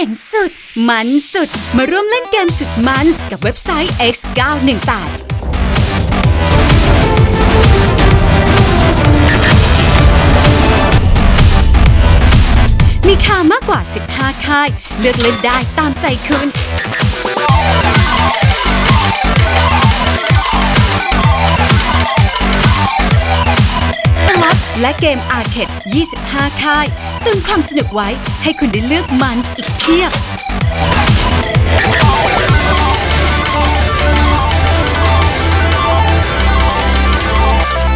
จ๋งสุด มันสุด มาร่วมเล่นเกมสุดมันกับเว็บไซต์ X918 มีค่ามากกว่า 15 ค่าย เลือกเล่นได้ตามใจคุณ และเกมอาร์เคด25 ค่ายตุนความสนุกไว้ให้คุณได้เลือกมันส์อีกเพียบ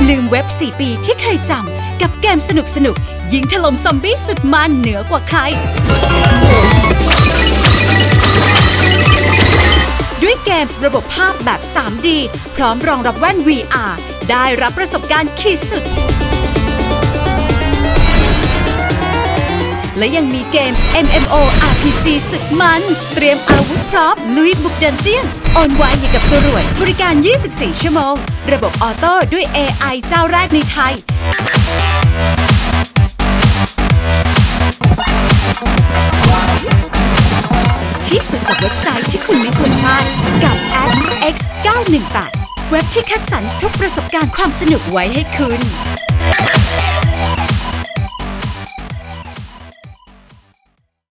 ลืมเว็บ 4 ปีที่เคยจำกับเกมสนุกสนุกยิงถล่มซอมบี้สุดมันเหนือกว่าใคร ด้วยเกมส์ระบบภาพแบบ 3D พร้อมรองรับแว่น VR ได้รับประสบการณ์ขีดสุด และยังมีเกมส์ MMO RPG สุดมัน เตรียมอาวุธพร้อมลุยบุกดันเจียนโอนไวอย่างกับจรวดบริการ 24 ชั่วโมง ระบบออโต้ด้วย AI เจ้าแรกในไทย ที่สุดกับเว็บไซต์ที่คุณไม่ควรพลาดกับ a d X918 เว็บที่คัดสรรทุกประสบการณ์ความสนุกไว้ให้คุณ